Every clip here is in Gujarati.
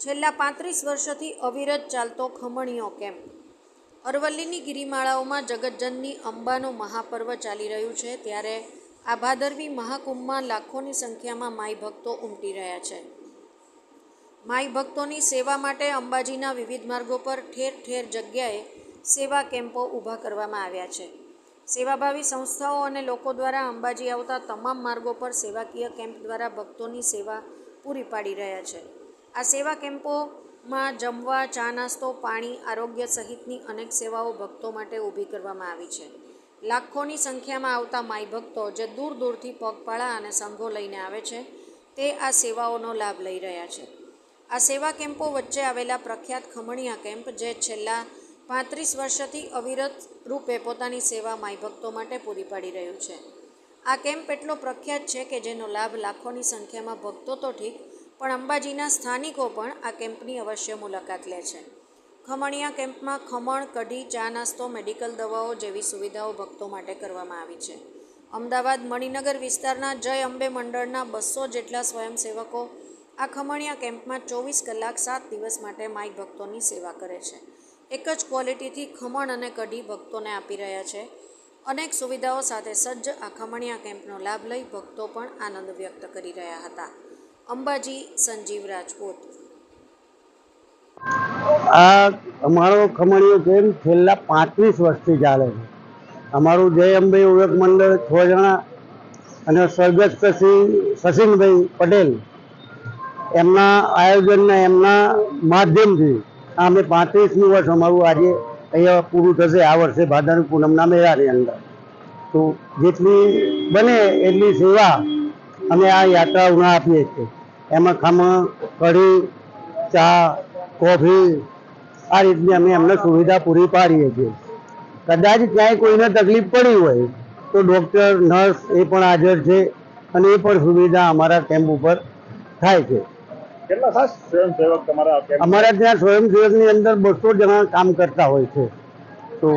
છેલ્લા પાંત્રીસ વર્ષથી અવિરત ચાલતો ખમણીયો કેમ્પ અરવલ્લીની ગિરિમાળાઓમાં જગતજનની અંબાનું મહાપર્વ ચાલી રહ્યું છે, ત્યારે આ ભાદરવી મહાકુંભમાં લાખોની સંખ્યામાં માઈ ભક્તો ઉમટી રહ્યા છે. માઈ ભક્તોની સેવા માટે અંબાજીના વિવિધ માર્ગો પર ઠેર ઠેર જગ્યાએ સેવા કેમ્પો ઊભા કરવામાં આવ્યા છે. સેવાભાવી સંસ્થાઓ અને લોકો દ્વારા અંબાજી આવતા તમામ માર્ગો પર સેવાકીય કેમ્પ દ્વારા ભક્તોની સેવા પૂરી પાડી રહ્યા છે. આ સેવા કેમ્પોમાં જમવા, ચા નાસ્તો, પાણી, આરોગ્ય સહિતની અનેક સેવાઓ ભક્તો માટે ઊભી કરવામાં આવી છે. લાખોની સંખ્યામાં આવતા માઈ ભક્તો જે દૂર દૂરથી પગપાળા અને સંઘો લઈને આવે છે, તે આ સેવાઓનો લાભ લઈ રહ્યા છે. આ સેવા કેમ્પો વચ્ચે આવેલા પ્રખ્યાત ખમણિયા કેમ્પ જે છેલ્લા પાંત્રીસ વર્ષથી અવિરત રૂપે પોતાની સેવા માય ભક્તો માટે પૂરી પાડી રહ્યું છે. આ કેમ્પ એટલો પ્રખ્યાત છે કે જેનો લાભ લાખોની સંખ્યામાં ભક્તો તો ઠીક પણ અંબાજીના સ્થાનિકો પણ આ કેમ્પની અવશ્ય મુલાકાત લે છે. ખમણિયા કેમ્પમાં ખમણ, કઢી, ચા નાસ્તો, મેડિકલ દવાઓ જેવી સુવિધાઓ ભક્તો માટે કરવામાં આવી છે. અમદાવાદ મણિનગર વિસ્તારના જય અંબે મંડળના બસો જેટલા સ્વયંસેવકો આ ખમણિયા કેમ્પમાં ચોવીસ કલાક સાત દિવસ માટે માઈ ભક્તોની સેવા કરે છે. એક જ ક્વોલિટીથી ખમણ અને કઢી ભક્તોને આપી રહ્યા છે. અનેક સુવિધાઓ સાથે સજ્જ આ ખમણિયા કેમ્પનો લાભ લઈ ભક્તો પણ આનંદ વ્યક્ત કરી રહ્યા હતા. અંબાજી સંજીવ રાજપૂત. આ અમારો ખમણીયો ગેમ છેલ્લા પાંત્રીસ વર્ષથી ચાલે છે. અમારું જય અંબે યુવક મંડળ છ જણા અને સ્વર્ગસ્થ શ્રી સચિનભાઈ પટેલ એમના આયોજનના એમના માધ્યમથી અમે પાંત્રીસમી વર્ષ અમારું આજે અહીંયા પૂરું થશે આ વર્ષે ભાદરવી પૂનમના મેળાની અંદર. તો જેટલી બને એટલી સેવા અમે આ યાત્રાઓના આપીએ છીએ. એમાં ખમણ કઢી ચા કોફી આ રીતની અમે એમને સુવિધા પૂરી પાડીએ છીએ. કદાચ ક્યાંય કોઈને તકલીફ પડી હોય તો ડૉક્ટર નર્સ એ પણ હાજર છે અને એ પણ સુવિધા અમારા કેમ્પ ઉપર થાય છે. અમારા ત્યાં સ્વયંસેવકની અંદર બસો જણા કામ કરતા હોય છે. તો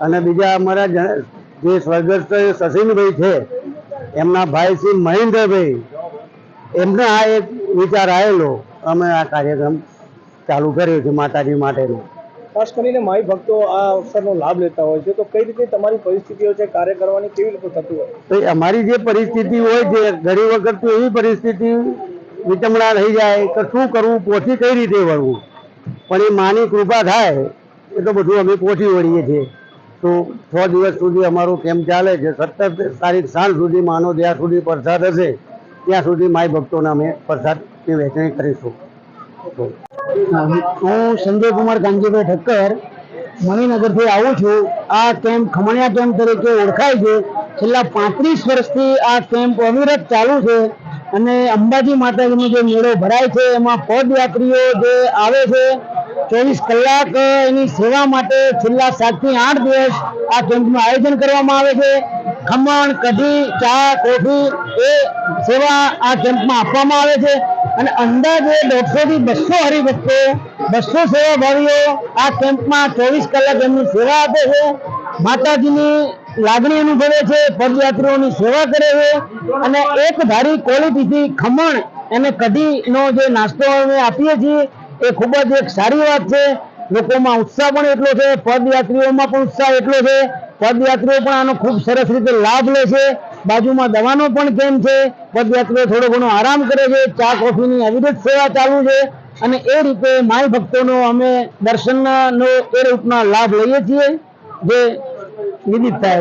અને બીજા અમારા જે સ્વર્ગસ્થ સચિનભાઈ છે એમના ભાઈ શ્રી મહેન્દ્રભાઈ. એમને આ એક વિચાર આવેલો અમે આ કાર્યક્રમ ચાલુ કર્યો છે માતાજી માટેનો. ખાસ કરીને માઈ ભક્તો આ અવસરનો લાભ લેતા હોય છે તો કઈ રીતે તમારી પરિસ્થિતિઓ છે કાર્ય કરવાની કેવી રીતે થતી હોય? તો અમારી જે પરિસ્થિતિ હોય છે ઘણી વખત તો એવી પરિસ્થિતિ વિચમણા રહી જાય કે શું કરવું પહોંચી કઈ રીતે વળવું? પણ એ માની કૃપા થાય એ તો બધું અમે પહોંચી વળીએ છીએ. તો છ દિવસ સુધી અમારો કેમ્પ ચાલે છે? સત્તર તારીખ સાંજ સુધી માનો જ્યાં સુધી પ્રસાદ હશે ત્યાં સુધી માય ભક્તોને અમે પ્રસાદની વહેંચણી કરીશું. હું. સંજય કુમાર કાંજીભાઈ ઠક્કર મણિનગરથી આવું છું. આ કેમ્પ ખમણિયા કેમ્પ તરીકે ઓળખાય છે. છેલ્લા પાંત્રીસ વર્ષથી આ કેમ્પ અવિરત ચાલુ છે અને અંબાજી માતાજીનો જે મેળો ભરાય છે એમાં પદયાત્રીઓ જે આવે છે ચોવીસ કલાક એની સેવા માટે છેલ્લા સાતથી આઠ દિવસ આ કેમ્પનું આયોજન કરવામાં આવે છે. ખમણ કઢી ચા કોફી એ સેવા આ કેમ્પમાં આપવામાં આવે છે. અને અંદાજે દોઢસો થી બસો હરિભક્તો બસો સેવાભાવીઓ આ કેમ્પમાં ચોવીસ કલાક એમની સેવા આપે છે. માતાજીની લાગણી અનુભવે છે, પદયાત્રીઓની સેવા કરે છે. અને એક ધારી ક્વોલિટીથી ખમણ અને કઢીનો જે નાસ્તો અમે આપીએ છીએ, એ ખૂબ જ એક સારી વાત છે. લોકોમાં ઉત્સાહ પણ એટલો છે, પદયાત્રીઓમાં પણ ઉત્સાહ એટલો છે. પદયાત્રીઓ પણ આનો ખૂબ સરસ રીતે લાભ લે છે. બાજુમાં દવાનો પણ કેમ છે? પદયાત્રીઓ થોડો ઘણો આરામ કરે છે. ચા, કોફીની અવિરત સેવા ચાલુ છે અને એ રીતે માય ભક્તોનો અમે દર્શનનો એ રૂપના લાભ લઈએ છીએ. જે વિદિત થાય.